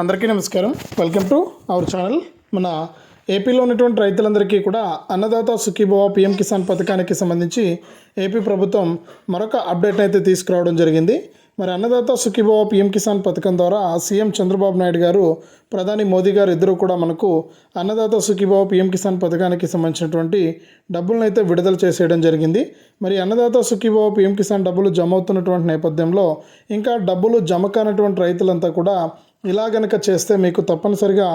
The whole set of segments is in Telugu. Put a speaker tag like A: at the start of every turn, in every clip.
A: అందరికీ నమస్కారం. వెల్కమ్ టు అవర్ ఛానల్ మన ఏపీలో ఉన్నటువంటి రైతులందరికీ కూడా అన్నదాత సుఖీభవ పిఎం కిసాన్ పథకానికి సంబంధించి ఏపీ ప్రభుత్వం మరొక అప్డేట్ అయితే తీసుకురావడం జరిగింది. మరి అన్నదాత సుఖీభవ పిఎం కిసాన్ పథకం ద్వారా సీఎం చంద్రబాబు నాయుడు గారు ప్రధాని మోదీ గారు ఇద్దరు కూడా మనకు అన్నదాత సుఖీభవ పిఎం కిసాన్ పథకానికి సంబంధించినటువంటి డబ్బులను అయితే విడుదల చేసేయడం జరిగింది. మరి అన్నదాత సుఖీభవ పిఎం కిసాన్ డబ్బులు జమ అవుతున్నటువంటి నేపథ్యంలో ఇంకా డబ్బులు జమ కానటువంటి రైతులంతా కూడా ఇలా గనక చేస్తే మీకు తప్పనిసరిగా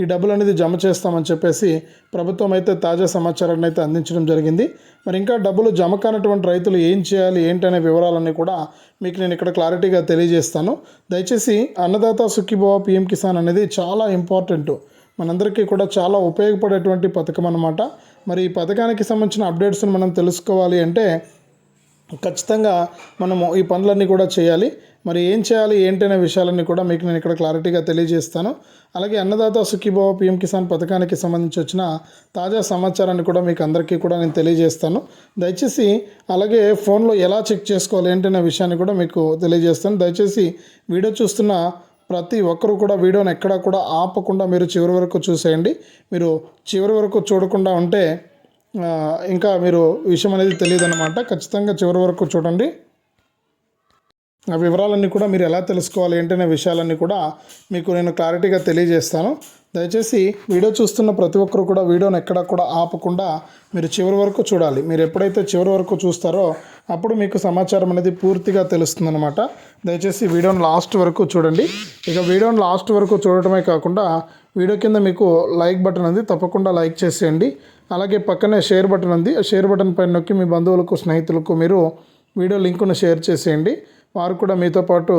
A: ఈ డబ్బులు అనేది జమ చేస్తామని చెప్పేసి ప్రభుత్వం అయితే తాజా సమాచారాన్ని అయితే అందించడం జరిగింది. మరి ఇంకా డబ్బులు జమ కానటువంటి రైతులు ఏం చేయాలి ఏంటనే వివరాలన్నీ కూడా మీకు నేను ఇక్కడ క్లారిటీగా తెలియజేస్తాను. దయచేసి అన్నదాత సుఖీభవ పిఎం కిసాన్ అనేది చాలా ఇంపార్టెంట్. మనందరికీ కూడా చాలా ఉపయోగపడేటువంటి పథకం అన్నమాట. మరి ఈ పథకానికి సంబంధించిన అప్డేట్స్ని మనం తెలుసుకోవాలి అంటే ఖచ్చితంగా మనము ఈ పనులన్నీ కూడా చేయాలి. మరి ఏం చేయాలి ఏంటనే విషయాలన్నీ కూడా మీకు నేను ఇక్కడ క్లారిటీగా తెలియజేస్తాను. అలాగే అన్నదాత సుఖీభావ పిఎం కిసాన్ పథకానికి సంబంధించి వచ్చిన తాజా సమాచారాన్ని కూడా మీకు అందరికీ కూడా నేను తెలియజేస్తాను. దయచేసి అలాగే ఫోన్లో ఎలా చెక్ చేసుకోవాలి ఏంటనే విషయాన్ని కూడా మీకు తెలియజేస్తాను. దయచేసి వీడియో చూస్తున్న ప్రతి ఒక్కరూ కూడా వీడియోని ఎక్కడా కూడా ఆపకుండా మీరు చివరి వరకు చూసేయండి. మీరు చివరి వరకు చూడకుండా ఉంటే ఇంకా మీరు విషయం అనేది తెలియదు అనమాట ఖచ్చితంగా చివరి వరకు చూడండి. ఆ వివరాలన్నీ కూడా మీరు ఎలా తెలుసుకోవాలి ఏంటనే విషయాలన్నీ కూడా మీకు నేను క్లారిటీగా తెలియజేస్తాను. దయచేసి వీడియో చూస్తున్న ప్రతి ఒక్కరు కూడా వీడియోని ఎక్కడ కూడా ఆపకుండా మీరు చివరి వరకు చూడాలి. మీరు ఎప్పుడైతే చివరి వరకు చూస్తారో అప్పుడు మీకు సమాచారం అనేది పూర్తిగా తెలుస్తుందన్నమాట. దయచేసి వీడియోని లాస్ట్ వరకు చూడండి. ఇక వీడియోని లాస్ట్ వరకు చూడటమే కాకుండా వీడియో కింద మీకు లైక్ బటన్ ఉంది తప్పకుండా లైక్ చేసేయండి. అలాగే పక్కనే షేర్ బటన్ ఉంది. ఆ షేర్ బటన్ పైన నొక్కి మీ బంధువులకు స్నేహితులకు మీరు వీడియో లింకును షేర్ చేసేయండి. వారు కూడా మీతో పాటు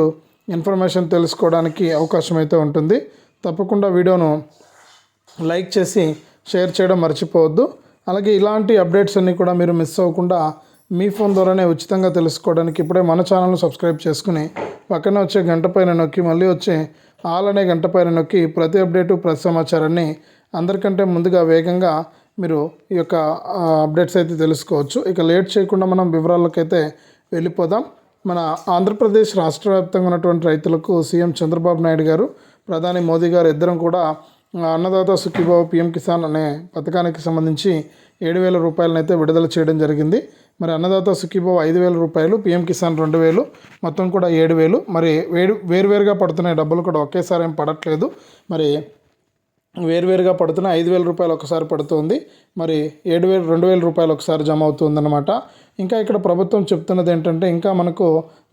A: ఇన్ఫర్మేషన్ తెలుసుకోవడానికి అవకాశం అయితే ఉంటుంది. తప్పకుండా వీడియోను లైక్ చేసి షేర్ చేయడం మర్చిపోవద్దు. అలాగే ఇలాంటి అప్డేట్స్ అన్నీ కూడా మీరు మిస్ అవ్వకుండా మీ ఫోన్ ద్వారానే ఉచితంగా తెలుసుకోవడానికి ఇప్పుడే మన ఛానల్ను సబ్స్క్రైబ్ చేసుకుని పక్కన వచ్చే గంట పైన నొక్కి మళ్ళీ వచ్చే ఆల్ అనే గంట పైన నొక్కి ప్రతి అప్డేటు ప్రతి సమాచారాన్ని అందరికంటే ముందుగా వేగంగా మీరు ఈ యొక్క అప్డేట్స్ అయితే తెలుసుకోవచ్చు. ఇక లేట్ చేయకుండా మనం వివరాలకైతే వెళ్ళిపోదాం. మన ఆంధ్రప్రదేశ్ రాష్ట్ర వ్యాప్తంగా ఉన్నటువంటి రైతులకు సీఎం చంద్రబాబు నాయుడు గారు ప్రధాని మోదీ గారు ఇద్దరం కూడా అన్నదాత సుఖీబాబు పిఎం కిసాన్ అనే పథకానికి సంబంధించి ఏడు వేల రూపాయలను అయితే విడుదల చేయడం జరిగింది. మరి అన్నదాత సుఖీభావ ఐదు వేల రూపాయలు పిఎం కిసాన్ రెండు వేలు మొత్తం కూడా ఏడు వేలు. మరి వేరు వేరువేరుగా పడుతున్నాయి డబ్బులు కూడా ఒకేసారి ఏం పడట్లేదు. మరి వేరువేరుగా పడుతున్న ఐదు వేల రూపాయలు ఒకసారి పడుతుంది. మరి ఏడు వేలు రెండు వేల రూపాయలు ఒకసారి జమ అవుతుందన్నమాట. ఇంకా ఇక్కడ ప్రభుత్వం చెప్తున్నది ఏంటంటే ఇంకా మనకు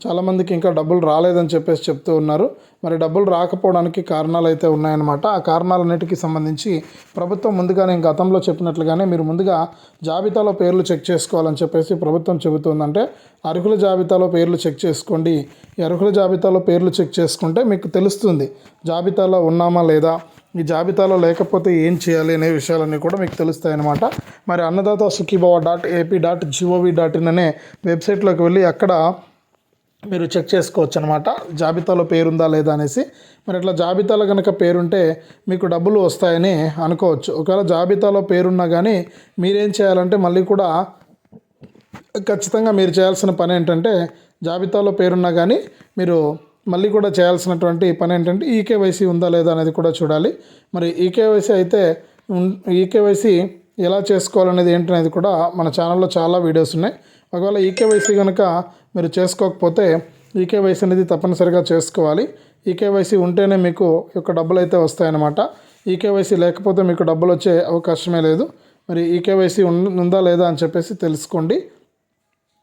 A: చాలామందికి ఇంకా డబ్బులు రాలేదని చెప్పేసి చెప్తూ ఉన్నారు. మరి డబ్బులు రాకపోవడానికి కారణాలు అయితే ఉన్నాయన్నమాట. ఆ కారణాలన్నిటికీ సంబంధించి ప్రభుత్వం ముందుగానే గతంలో చెప్పినట్లుగానే మీరు ముందుగా జాబితాలో పేర్లు చెక్ చేసుకోవాలని చెప్పేసి ప్రభుత్వం చెబుతుందంటే అర్హుల జాబితాలో పేర్లు చెక్ చేసుకోండి. ఈ అర్హుల జాబితాలో పేర్లు చెక్ చేసుకుంటే మీకు తెలుస్తుంది జాబితాలో ఉన్నామా లేదా మీ జాబితాలో లేకపోతే ఏం చేయాలి అనే విషయాలన్నీ కూడా మీకు తెలుస్తాయి అన్నమాట. మరి Annadata Sukhibhava dot AP dot G O V dot in అనే వెబ్సైట్లోకి వెళ్ళి అక్కడ మీరు చెక్ చేసుకోవచ్చు అనమాట జాబితాలో పేరుందా లేదా అనేసి. మరి ఇట్లా జాబితాలో కనుక పేరుంటే మీకు డబ్బులు వస్తాయని అనుకోవచ్చు. ఒకవేళ జాబితాలో పేరున్నా కానీ మీరేం చేయాలంటే మళ్ళీ కూడా ఖచ్చితంగా మీరు చేయాల్సిన పని ఏంటంటే జాబితాలో పేరున్నా కానీ మీరు మళ్ళీ కూడా చేయాల్సినటువంటి పని ఏంటంటే ఈకేవైసీ ఉందా లేదా అనేది కూడా చూడాలి. మరి ఈకేవైసీ అయితే ఉన్- ఈకేవైసీ ఎలా చేసుకోవాలనేది ఏంటనేది కూడా మన ఛానల్లో చాలా వీడియోస్ ఉన్నాయి. ఒకవేళ ఈకేవైసీ కనుక మీరు చేసుకోకపోతే ఈకేవైసీ అనేది తప్పనిసరిగా చేసుకోవాలి. ఈకేవైసీ ఉంటేనే మీకు యొక్క డబ్బులు అయితే వస్తాయన్నమాట. ఈకేవైసీ లేకపోతే మీకు డబ్బులు వచ్చే అవకాశమే లేదు. మరి ఈకేవైసీ ఉందా లేదా అని చెప్పేసి తెలుసుకోండి.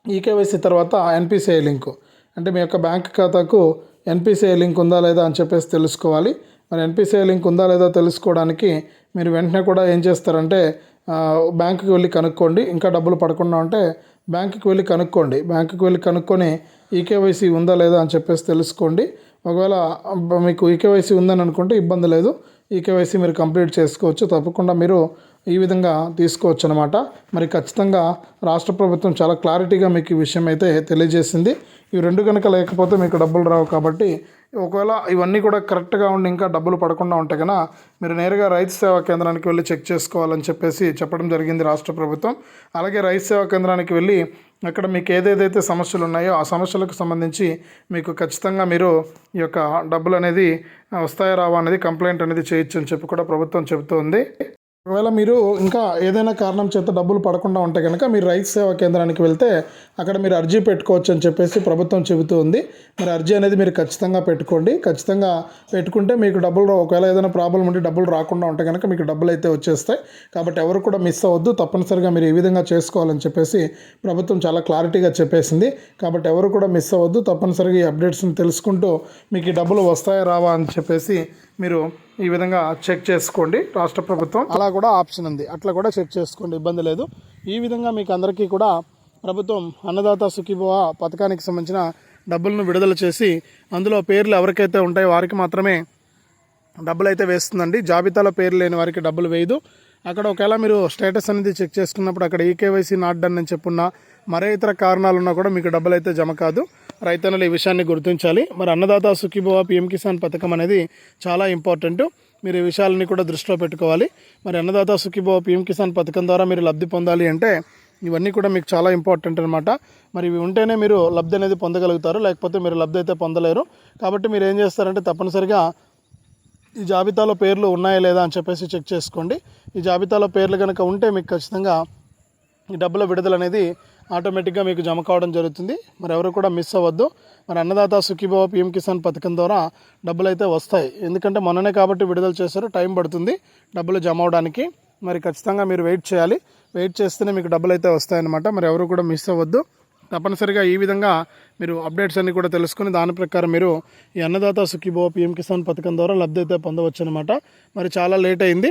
A: ఈకేవైసీ తర్వాత ఎన్పిసిఐ లింకు. అంటే మీ యొక్క బ్యాంక్ ఖాతాకు ఎన్పిసిఐ లింక్ ఉందా లేదా అని చెప్పేసి తెలుసుకోవాలి. మరి ఎన్పిసిఐ లింక్ ఉందా లేదా తెలుసుకోవడానికి మీరు వెంటనే కూడా ఏం చేస్తారంటే బ్యాంకుకి వెళ్ళి కనుక్కోండి. ఇంకా డబ్బులు పడకుండా ఉంటే బ్యాంకుకి వెళ్ళి కనుక్కోండి. బ్యాంకుకి వెళ్ళి కనుక్కొని ఈకేవైసీ ఉందా లేదా అని చెప్పేసి తెలుసుకోండి. ఒకవేళ మీకు ఈకేవైసీ ఉందని అనుకుంటే ఇబ్బంది లేదు. ఈకేవైసీ మీరు కంప్లీట్ చేసుకోవచ్చు. తప్పకుండా మీరు ఈ విధంగా తీసుకోవచ్చు అనమాట మరి ఖచ్చితంగా రాష్ట్ర ప్రభుత్వం చాలా క్లారిటీగా మీకు ఈ విషయం అయితే తెలియజేసింది. ఇవి రెండు కనుక లేకపోతే మీకు డబ్బులు రావు కాబట్టి ఒకవేళ ఇవన్నీ కూడా కరెక్ట్గా ఉండి ఇంకా డబ్బులు పడకుండా ఉంటే కనుక మీరు నేరుగా రైతు సేవా కేంద్రానికి వెళ్ళి చెక్ చేసుకోవాలని చెప్పేసి చెప్పడం జరిగింది రాష్ట్ర ప్రభుత్వం. అలాగే రైతు సేవా కేంద్రానికి వెళ్ళి అక్కడ మీకు ఏదేదైతే సమస్యలు ఉన్నాయో ఆ సమస్యలకు సంబంధించి మీకు ఖచ్చితంగా మీరు ఈ యొక్క డబ్బులు అనేది వస్తాయా రావా అనేది కంప్లైంట్ అనేది చేయొచ్చు అని చెప్పి కూడా ప్రభుత్వం చెబుతోంది. ఒకవేళ మీరు ఇంకా ఏదైనా కారణం చేత డబ్బులు పడకుండా ఉంటే కనుక మీరు రైతు సేవా కేంద్రానికి వెళ్తే అక్కడ మీరు అర్జీ పెట్టుకోవచ్చు అని చెప్పేసి ప్రభుత్వం చెబుతూ ఉంది. మరి అర్జీ అనేది మీరు ఖచ్చితంగా పెట్టుకోండి. ఖచ్చితంగా పెట్టుకుంటే మీకు డబ్బులు ఒకవేళ ఏదైనా ప్రాబ్లం ఉంటే డబ్బులు రాకుండా ఉంటే కనుక మీకు డబ్బులు అయితే వచ్చేస్తాయి. కాబట్టి ఎవరు కూడా మిస్ అవ్వద్దు. తప్పనిసరిగా మీరు ఈ విధంగా చేసుకోవాలని చెప్పేసి ప్రభుత్వం చాలా క్లారిటీగా చెప్పేసింది. కాబట్టి ఎవరు కూడా మిస్ అవ్వద్దు. తప్పనిసరిగా ఈ అప్డేట్స్ని తెలుసుకుంటూ మీకు ఈ డబ్బులు వస్తాయా రావా అని చెప్పేసి మీరు ఈ విధంగా చెక్ చేసుకోండి రాష్ట్ర ప్రభుత్వం. అలా కూడా ఆప్షన్ ఉంది. అట్లా కూడా చెక్ చేసుకోండి ఇబ్బంది లేదు. ఈ విధంగా మీకు అందరికీ కూడా ప్రభుత్వం అన్నదాత సుఖీభవ పథకానికి సంబంధించిన డబ్బులను విడుదల చేసి అందులో పేర్లు ఎవరికైతే ఉంటాయో వారికి మాత్రమే డబ్బులు అయితే వేస్తుందండి. జాబితాలో పేరు లేని వారికి డబ్బులు వేయదు. అక్కడ ఒకవేళ మీరు స్టేటస్ అనేది చెక్ చేసుకున్నప్పుడు అక్కడ ఈకేవైసీ నాట్ డన్ అని చెప్పున్నా మరే ఇతర కారణాలు ఉన్నా కూడా మీకు డబ్బులు అయితే జమ కాదు. రైతన్నలు ఈ విషయాన్ని గుర్తించాలి. మరి అన్నదాత సుఖీభవ పిఎం కిసాన్ పథకం అనేది చాలా ఇంపార్టెంట్. మీరు ఈ విషయాలని కూడా దృష్టిలో పెట్టుకోవాలి. మరి అన్నదాత సుఖీభవ పిఎం కిసాన్ పథకం ద్వారా మీరు లబ్ధి పొందాలి అంటే ఇవన్నీ కూడా మీకు చాలా ఇంపార్టెంట్ అనమాట మరి ఇవి ఉంటేనే మీరు లబ్ధి అనేది పొందగలుగుతారు. లేకపోతే మీరు లబ్ధి అయితే పొందలేరు. కాబట్టి మీరు ఏం చేస్తారంటే తప్పనిసరిగా ఈ జాబితాలో పేర్లు ఉన్నాయా లేదా అని చెప్పేసి చెక్ చేసుకోండి. ఈ జాబితాలో పేర్లు కనుక ఉంటే మీకు ఖచ్చితంగా ఈ డబ్బుల విడుదల అనేది ఆటోమేటిక్గా మీకు జమ కావడం జరుగుతుంది. మరి ఎవరు కూడా మిస్ అవ్వద్దు. మరి అన్నదాత సుఖీభావ పిఎం కిసాన్ పథకం ద్వారా డబ్బులు అయితే వస్తాయి. ఎందుకంటే మొన్ననే కాబట్టి విడుదల చేశారు. టైం పడుతుంది డబ్బులు జమ అవడానికి. మరి ఖచ్చితంగా మీరు వెయిట్ చేయాలి. వెయిట్ చేస్తేనే మీకు డబ్బులు అయితే వస్తాయన్నమాట. మరి ఎవరు కూడా మిస్ అవ్వద్దు. తప్పనిసరిగా ఈ విధంగా మీరు అప్డేట్స్ అన్ని కూడా తెలుసుకుని దాని ప్రకారం మీరు ఈ అన్నదాత సుఖీభవ పిఎం కిసాన్ పథకం ద్వారా లబ్ధి అయితే పొందవచ్చు అనమాట మరి చాలా లేట్ అయింది.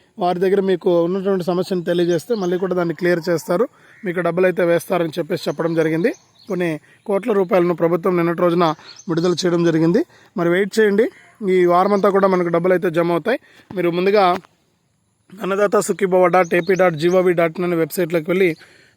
A: వారి దగ్గర మీకు ఉన్నటువంటి సమస్యను తెలియజేస్తే మళ్ళీ కూడా దాన్ని క్లియర్ చేస్తారు. మీకు డబ్బులు అయితే వేస్తారని చెప్పేసి చెప్పడం జరిగింది. కొన్ని కోట్ల రూపాయలను ప్రభుత్వం నిన్నటి రోజున విడుదల చేయడం జరిగింది. మరి వెయిట్ చేయండి. ఈ వారం అంతా కూడా మనకు డబ్బులు అయితే జమ అవుతాయి. మీరు ముందుగా Annadata Sukhibhava dot AP dot G O V dot in అనే వెబ్సైట్లోకి వెళ్ళి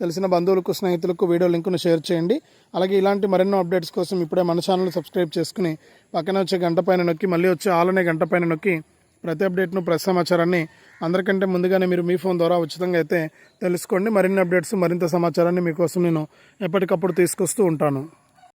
A: తెలిసిన బంధువులకు స్నేహితులకు వీడియో లింకును షేర్ చేయండి. అలాగే ఇలాంటి మరెన్నో అప్డేట్స్ కోసం ఇప్పుడే మన ఛానల్ సబ్స్క్రైబ్ చేసుకుని పక్కన వచ్చే గంట పైన నొక్కి మళ్ళీ వచ్చే ఆలనే గంట పైన నొక్కి ప్రతి అప్డేట్ను ప్రతి సమాచారాన్ని అందరికంటే ముందుగానే మీరు మీ ఫోన్ ద్వారా ఉచితంగా అయితే తెలుసుకోండి. మరిన్ని అప్డేట్స్ మరింత సమాచారాన్ని మీకోసం నేను ఎప్పటికప్పుడు తీసుకొస్తూ ఉంటాను.